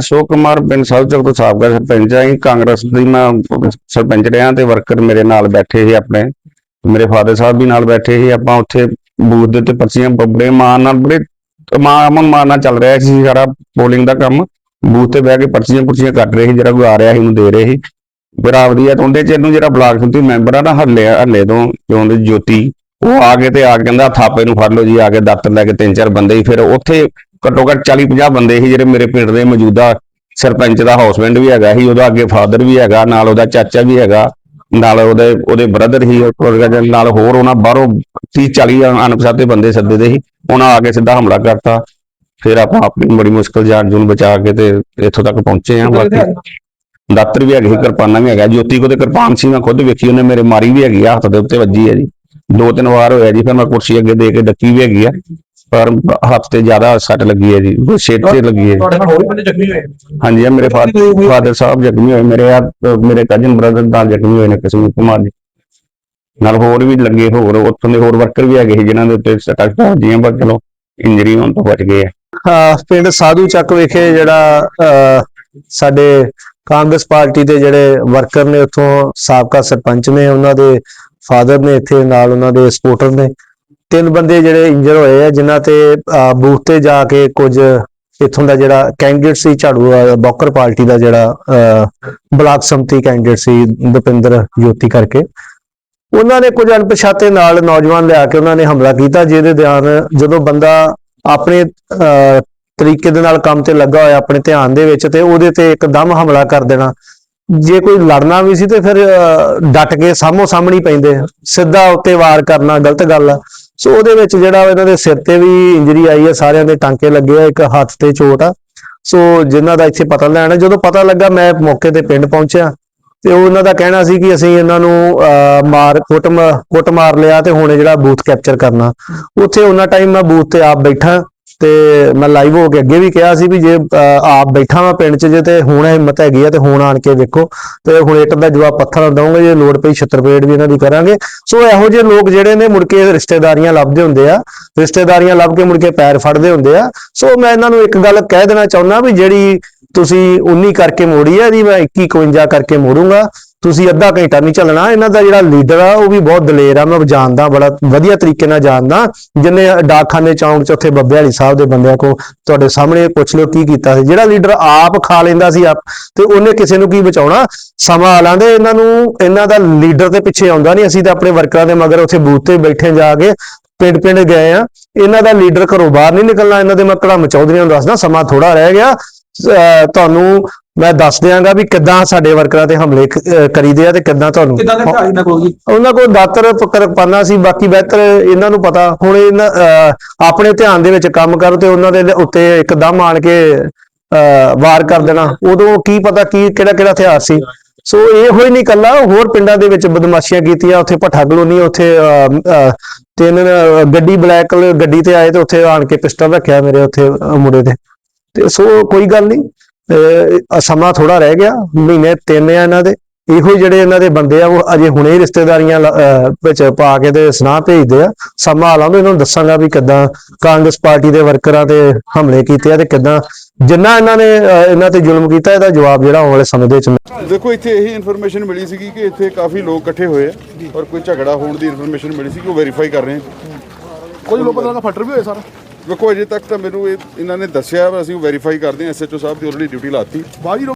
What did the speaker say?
ਅਸ਼ੋਕ ਕੁਮਾਰ ਪਿੰਡ ਸਾਹਿਬਚਕ ਤੋਂ ਸਾਬਕਾ ਸਰਪੰਚ ਆ ਕਾਂਗਰਸ ਦੀ ਮੈਂ ਸਰਪੰਚ ਰਿਹਾ ਤੇ ਵਰਕਰ ਮੇਰੇ ਨਾਲ ਬੈਠੇ ਸੀ ਆਪਣੇ। ਮੇਰੇ ਫਾਦਰ ਸਾਹਿਬ ਵੀ ਨਾਲ ਬੈਠੇ ਸੀ। ਆਪਾਂ ਉੱਥੇ ਬੂਥ ਦੇ ਉੱਤੇ ਪਰਚੀਆਂ ਬੜੇ ਮਾਣ ਨਾਲ ਬੜੇ ਮਾਣ ਅਮਨ ਨਾਲ ਚੱਲ ਰਿਹਾ ਸੀ ਸਾਰਾ ਪੋਲਿੰਗ ਦਾ ਕੰਮ। ਬੂਥ ਤੇ ਬਹਿ ਕੇ ਪਰਚੀਆਂ ਪੁਰਚੀਆਂ ਕੱਟ ਰਹੇ ਸੀ, ਜਿਹੜਾ ਕੋਈ ਆ ਰਿਹਾ ਸੀ ਉਹਨੂੰ ਦੇ ਰਹੇ ਸੀ। ਬੜਾ ਵਧੀਆ ਤੇ ਉਹਦੇ ਚ ਇਹਨੂੰ ਜਿਹੜਾ ਬਲਾਕ ਸੰਮਤੀ ਮੈਂਬਰ ਆ ਨਾ ਹੱਲੇ ਹੱਲੇ ਤੋਂ ਕਿਉਂ ਦੇ ਜੋਤੀ, ਉਹ ਆ ਕੇ ਤੇ ਆ ਕੇ ਕਹਿੰਦਾ, ਥਾਪੇ ਨੂੰ ਫੜ ਲਓ ਜੀ, ਆ ਕੇ ਦਾਤਰ ਲੈ ਕੇ ਤਿੰਨ ਚਾਰ ਬੰਦੇ ਹੀ ਫਿਰ ਉੱਥੇ ਘੱਟੋ ਘੱਟ 40 50 ਬੰਦੇ ਸੀ ਜਿਹੜੇ ਮੇਰੇ ਪਿੰਡ ਦੇ ਮੌਜੂਦਾ ਸਰਪੰਚ ਦਾ ਹਾਊਸਬੈਂਡ ਵੀ ਹੈਗਾ ਸੀ, ਉਹਦਾ ਅੱਗੇ ਫਾਦਰ ਵੀ ਹੈਗਾ, ਨਾਲ ਉਹਦਾ ਚਾਚਾ ਵੀ ਹੈਗਾ, ਨਾਲ ਉਹਦੇ ਉਹਦੇ ਬ੍ਰਦਰ ਹੀ ਨਾਲ ਹੋਰ ਉਹਨਾਂ ਬਾਹਰੋਂ 30 40 ਅਣਪਛਾਤੇ ਬੰਦੇ ਸੱਦੇ ਦੇ ਸੀ, ਉਹਨਾਂ ਆ ਕੇ ਸਿੱਧਾ ਹਮਲਾ ਕਰਤਾ, ਫਿਰ ਆਪਾਂ ਆਪਣੀ ਬੜੀ ਮੁਸ਼ਕਲ ਜਾਨ ਜੂਨ ਬਚਾ ਕੇ ਤੇ ਇੱਥੋਂ ਤੱਕ ਪਹੁੰਚੇ ਆ ਬਾਕੀ ਦਾਤਰ ਵੀ ਹੈਗੇ ਸੀ, ਕਿਰਪਾਨਾਂ ਵੀ ਹੈਗਾ, ਜੋਤੀ ਕੋਲ ਤੇ ਕਿਰਪਾਨ ਸੀ, ਮੈਂ ਖੁਦ ਵੇਖੀ, ਉਹਨੇ ਮੇਰੇ ਮਾਰੀ ਵੀ ਹੈਗੀ ਆ ਹੱਥ ਦੇ ਉੱਤੇ ਵੱਜੀ ਹੈ ਜੀ, ਦੋ ਤਿੰਨ ਵਾਰ ਹੋਇਆ ਜੀ, ਫਿਰ ਮੈਂ ਕੁਰਸੀ ਅੱਗੇ ਦੇ ਕੇ ਡੱਕੀ ਵੀ ਹੈਗੀ ਆ ਪਰ ਹੱਥ ਤੇ ਜ਼ਿਆਦਾ ਸੱਟ ਲੱਗੀ ਹੈ ਜੀ ਸਿਰ ਤੇ ਲੱਗੀ ਹੈ। ਤੁਹਾਡੇ ਨਾਲ ਹੋਰ ਵੀ ਬੰਦੇ ਜ਼ਖਮੀ ਹੋਏ? ਹਾਂਜੀ ਆ ਮੇਰੇ ਫਾਦਰ ਸਾਹਿਬ ਜ਼ਖਮੀ ਹੋਏ ਮੇਰੇ ਆ ਮੇਰੇ ਕਜ਼ਨ ਬ੍ਰਦਰ ਨਾਲ ਜ਼ਖਮੀ ਹੋਏ ਨੇ ਕਸ਼ਮੀਰ ਕੁਮਾਰ ਜੀ। ਨਾਲ ਹੋਰ ਵੀ ਲੱਗੇ ਹੋਰ ਉੱਥੋਂ ਦੇ ਹੋਰ ਵਰਕਰ ਵੀ ਹੈਗੇ ਜਿਨ੍ਹਾਂ ਦੇ ਉੱਤੇ ਸੱਟਾਂ ਸੁੱਟਾਂ ਵੱਜੀਆਂ ਪਰ ਚਲੋ ਇੰਜਰੀ ਹੋਣ ਤੋਂ ਬਚ ਗਏ ਆ। ਹਾਂ ਪਿੰਡ ਸਾਧੂ ਚੱਕ ਵਿਖੇ ਜਿਹੜਾ ਸਾਡੇ ਕਾਂਗਰਸ ਪਾਰਟੀ ਦੇ ਜਿਹੜੇ ਵਰਕਰ ਨੇ ਉੱਥੋਂ ਸਾਬਕਾ ਸਰਪੰਚ ਨੇ ਉਹਨਾਂ ਦੇ ਫਾਦਰ ਨੇ ਇੱਥੇ ਨਾਲ ਉਹਨਾਂ ਦੇ ਸਪੋਰਟਰ ਨੇ। ਤਿੰਨ ਬੰਦੇ ਜਿਹੜੇ ਇੰਜਰ ਹੋਏ ਆ ਜਿਨ੍ਹਾਂ ਤੇ ਅਹ, ਬੂਥ ਤੇ ਜਾ ਕੇ ਕੁਝ ਇੱਥੋਂ ਦਾ ਜਿਹੜਾ ਕੈਂਡੀਡੇਟ ਸੀ ਝਾੜੂ ਬੌਕਰ ਪਾਰਟੀ ਦਾ ਜਿਹੜਾ ਅਹ, ਬਲਾਕ ਸੰਮਤੀ ਕੈਂਡੀਡੇਟ ਸੀ ਦੁਪਿੰਦਰ ਜੋਤੀ ਕਰਕੇ। ਉਹਨਾਂ ਨੇ ਕੁਝ ਅਣਪਛਾਤੇ ਨਾਲ ਨੌਜਵਾਨ ਲਿਆ ਕੇ ਉਹਨਾਂ ਨੇ ਹਮਲਾ ਕੀਤਾ ਜਿਹਦੇ ਧਿਆਨ ਜਦੋਂ ਬੰਦਾ ਆਪਣੇ ਅਹ, ਤਰੀਕੇ ਦੇ ਨਾਲ ਕੰਮ ਤੇ ਲੱਗਾ ਹੋਇਆ ਆਪਣੇ ਧਿਆਨ ਦੇ ਵਿੱਚ ਤੇ ਉਹਦੇ ਤੇ ਇੱਕਦਮ ਹਮਲਾ ਕਰ ਦੇਣਾ। ਜੇ ਕੋਈ ਲੜਨਾ ਵੀ ਸੀ ਤੇ ਫਿਰ ਅਹ, ਡਟ ਕੇ ਸਾਹਮੋ ਸਾਹਮਣੀ ਪੈਂਦੇ ਸਿੱਧਾ ਉੱਤੇ ਵਾਰ ਕਰਨਾ ਗਲਤ ਗੱਲ ਆ। ਸੋ ਉਹਦੇ ਵਿੱਚ ਜਿਹੜਾ ਇਹਨਾਂ ਦੇ ਸਿਰ ਤੇ ਵੀ ਇੰਜਰੀ ਆਈ ਹੈ ਸਾਰਿਆਂ ਦੇ ਟਾਂਕੇ ਲੱਗੇ ਆ ਇੱਕ ਹੱਥ ਤੇ ਚੋਟ ਆ। ਸੋ ਜਿਨ੍ਹਾਂ ਦਾ ਇੱਥੇ ਪਤਾ ਲੈਣਾ ਜਦੋਂ ਪਤਾ ਲੱਗਾ ਮੈਂ ਮੌਕੇ ਤੇ ਪਿੰਡ ਪਹੁੰਚਿਆ। ਤੇ ਉਹ ਉਹਨਾਂ ਦਾ ਕਹਿਣਾ ਸੀ ਕਿ ਅਸੀਂ ਇਹਨਾਂ ਨੂੰ ਅਹ, ਮਾਰ ਕੁੱਟ ਕੁੱਟ ਮਾਰ ਲਿਆ ਤੇ ਹੁਣ ਜਿਹੜਾ ਬੂਥ ਕੈਪਚਰ ਕਰਨਾ। ਉੱਥੇ ਉਹਨਾਂ ਟਾਈਮ ਮੈਂ ਬੂਥ ਤੇ ਆਪ ਬੈਠਾ। ਤੇ ਮੈਂ ਲਾਈਵ ਹੋ ਕੇ ਅੱਗੇ ਵੀ ਕਿਹਾ ਸੀ ਵੀ ਜੇ ਅਹ, ਆਪ ਬੈਠਾ ਮੈਂ ਪਿੰਡ 'ਚ ਜੇ ਤੇ ਹੁਣ ਹਿੰਮਤ ਹੈਗੀ ਆ ਤੇ ਹੁਣ ਆਣ ਕੇ ਵੇਖੋ। ਤੇ ਹੁਣ ਇੱਟ ਦਾ ਜਵਾਬ ਪੱਥਰ ਨਾਲ ਦਵਾਂਗੇ ਜੇ ਲੋੜ ਪਈ ਛੱਤਰਪੇੜ ਵੀ ਇਹਨਾਂ ਦੀ ਕਰਾਂਗੇ। ਸੋ ਇਹੋ ਜਿਹੇ ਲੋਕ ਜਿਹੜੇ ਨੇ ਮੁੜ ਕੇ ਰਿਸ਼ਤੇਦਾਰੀਆਂ ਲੱਭਦੇ ਹੁੰਦੇ ਆ ਰਿਸ਼ਤੇਦਾਰੀਆਂ ਲੱਭ ਕੇ ਮੁੜ ਕੇ ਪੈਰ ਫੜਦੇ ਹੁੰਦੇ ਆ। ਸੋ ਮੈਂ ਇਹਨਾਂ ਨੂੰ ਇੱਕ ਗੱਲ ਕਹਿ ਦੇਣਾ ਚਾਹੁੰਦਾ ਵੀ ਜਿਹੜੀ ਤੁਸੀਂ 19 ਕਰਕੇ ਮੋੜੀ ਹੈ ਇਹਦੀ ਮੈਂ 21 51 ਕਰਕੇ ਮੋੜੂੰਗਾ। ਤੁਸੀਂ ਅੱਧਾ ਘੰਟਾ ਨਹੀਂ ਚੱਲਣਾ, ਇਹਨਾਂ ਦਾ ਜਿਹੜਾ ਲੀਡਰ ਆ, ਉਹ ਵੀ ਬਹੁਤ ਦਲੇਰ ਆ, ਮੈਂ ਜਾਣਦਾ, ਬੜਾ ਵਧੀਆ ਤਰੀਕੇ ਨਾਲ ਜਾਣਦਾ। ਜਿਨੇ ਡਾਕਖਾਨੇ ਚੌਂਕ ਚ ਉੱਥੇ ਬੱਬੇ ਵਾਲੀ ਸਾਹਿਬ ਦੇ ਬੰਦਿਆਂ ਕੋ ਤੁਹਾਡੇ ਸਾਹਮਣੇ ਪੁੱਛ ਲਿਓ ਕੀ ਕੀਤਾ ਸੀ। ਜਿਹੜਾ ਲੀਡਰ ਆਪ ਖਾ ਲੈਂਦਾ ਸੀ ਆਪ, ਤੇ ਉਹਨੇ ਕਿਸੇ ਨੂੰ ਕੀ ਬਚਾਉਣਾ? ਸਮਾਂ ਆ ਲਾਂਦੇ ਇਹਨਾਂ ਨੂੰ, ਇਹਨਾਂ ਦਾ ਲੀਡਰ ਦੇ ਪਿੱਛੇ ਆਉਂਦਾ ਨਹੀਂ। ਅਸੀਂ ਤਾਂ ਆਪਣੇ ਵਰਕਰਾਂ ਦੇ ਮਗਰ ਉੱਥੇ ਬੂਥ ਤੇ ਬੈਠੇ ਜਾ ਕੇ ਪਿੰਡ ਪਿੰਡ ਗਏ ਆ। ਇਹਨਾਂ ਦਾ ਲੀਡਰ ਘਰੋਂ ਬਾਹਰ ਨਹੀਂ ਨਿਕਲਣਾ, ਇਹਨਾਂ ਦੇ ਮੈਂ ਕੜਮ ਚੌਧਰੀਆਂ ਨੂੰ ਦੱਸਦਾ, ਸਮਾਂ ਥੋੜਾ ਰਹਿ ਗਿਆ। ਅਹ ਤੁਹਾਨੂੰ ਮੈਂ ਦੱਸ ਦਿਆਂਗਾ ਵੀ ਕਿੱਦਾਂ ਸਾਡੇ ਵਰਕਰਾਂ ਤੇ ਹਮਲੇ ਕਰੀਦੇ ਆ ਤੇ ਕਿੱਦਾਂ ਤੁਹਾਨੂੰ? ਕਿਦਾਂ ਦੇ ਹਥਿਆਰ ਇਹਨਾਂ ਕੋਲ ਜੀ? ਉਹਨਾਂ ਕੋਲ ਦਾਤਰ ਕਿਰਪਾਨਾਂ ਸੀ ਬਾਕੀ ਬਿਹਤਰ ਇਹਨਾਂ ਨੂੰ ਪਤਾ। ਹੁਣ ਇਹਨਾਂ ਆਪਣੇ ਧਿਆਨ ਦੇ ਵਿੱਚ ਕੰਮ ਕਰੋ ਤੇ ਉਹਨਾਂ ਦੇ ਉੱਤੇ ਇੱਕਦਮ ਆਣ ਕੇ ਵਾਰ ਕਰ ਦੇਣਾ। ਉਦੋਂ ਕੀ ਪਤਾ ਕੀ ਕਿਹੜਾ ਕਿਹੜਾ ਹਥਿਆਰ ਸੀ। ਸੋ ਇਹ ਹੋਈ ਨਹੀਂ ਕੱਲਾ ਹੋਰ ਪਿੰਡਾਂ ਦੇ ਵਿੱਚ ਬਦਮਾਸ਼ੀਆਂ ਕੀਤੀਆਂ। ਉੱਥੇ ਭੱਠਾ ਕਲੋਨੀ ਉੱਥੇ ਤਿੰਨ ਗੱਡੀ ਬਲੈਕ ਕਲਰ ਗੱਡੀ ਤੇ ਆਏ ਤੇ ਉੱਥੇ ਆਣ ਕੇ ਪਿਸਟਲ ਰੱਖਿਆ ਮੇਰੇ ਉੱਥੇ ਮੁੰਡੇ ਤੇ। ਤੇ ਸੋ ਕੋਈ ਗੱਲ ਨਹੀਂ ਸਮਾਂ ਥੋੜਾ ਰਹਿ ਗਿਆ ਮਹੀਨੇ ਤਿੰਨ ਆ ਇਹਨਾਂ ਦੇ। ਇਹੋ ਜਿਹੜੇ ਇਹਨਾਂ ਦੇ ਬੰਦੇ ਆ ਉਹ ਅਜੇ ਹੁਣੇ ਹੀ ਰਿਸ਼ਤੇਦਾਰੀਆਂ ਵਿੱਚ ਪਾ ਕੇ ਤੇ ਸੁਨਾਹ ਭੇਜਦੇ ਆ। ਸਮਾਂ ਲਾਉਂਦੇ ਇਹਨਾਂ ਨੂੰ ਦੱਸਾਂਗਾ ਵੀ ਕਿੱਦਾਂ ਕਾਂਗਰਸ ਪਾਰਟੀ ਦੇ ਵਰਕਰਾਂ ਤੇ ਹਮਲੇ ਕੀਤੇ ਆ ਤੇ ਕਿੱਦਾਂ ਜਿੰਨਾ ਇਹਨਾਂ ਨੇ ਇਹਨਾਂ ਤੇ ਜ਼ੁਲਮ ਕੀਤਾ ਇਹਦਾ ਜਵਾਬ ਜਿਹੜਾ ਆਉਣ ਵਾਲੇ ਸਮੇਂ ਦੇ ਵਿੱਚ ਦੇਖੋ ਇੱਥੇ ਇਹੀ ਇਨਫੋਰਮੇਸ਼ਨ ਮਿਲੀ ਸੀਗੀ ਕਿ ਇੱਥੇ ਕਾਫੀ ਲੋਕ ਇਕੱਠੇ ਹੋਏ ਆ ਔਰ ਕੋਈ ਝਗੜਾ ਹੋਣ ਦੀ ਇਨਫੋਰਮੇਸ਼ਨ ਮਿਲੀ ਸੀ ਕਿ ਉਹ ਵੈਰੀਫਾਈ ਕਰ ਰਹੇ ਆ। ਕੋਈ ਲੋਕਾਂ ਦਾ ਫਟਰ ਵੀ ਹੋਏ ਸਰ? ਦੇਖੋ ਅਜੇ ਤੱਕ ਤਾਂ ਮੈਨੂੰ ਇਹ ਇਹਨਾਂ ਨੇ ਦੱਸਿਆ ਵਾ, ਅਸੀਂ ਵੈਰੀਫਾਈ ਕਰਦੇ ਹਾਂ ਐਸਐਚਓ ਸਾਹਿਬ ਦੀ ਆਲਰੇਡੀ ਡਿਊਟੀ ਲਾਤੀ। ਬਾਜੀ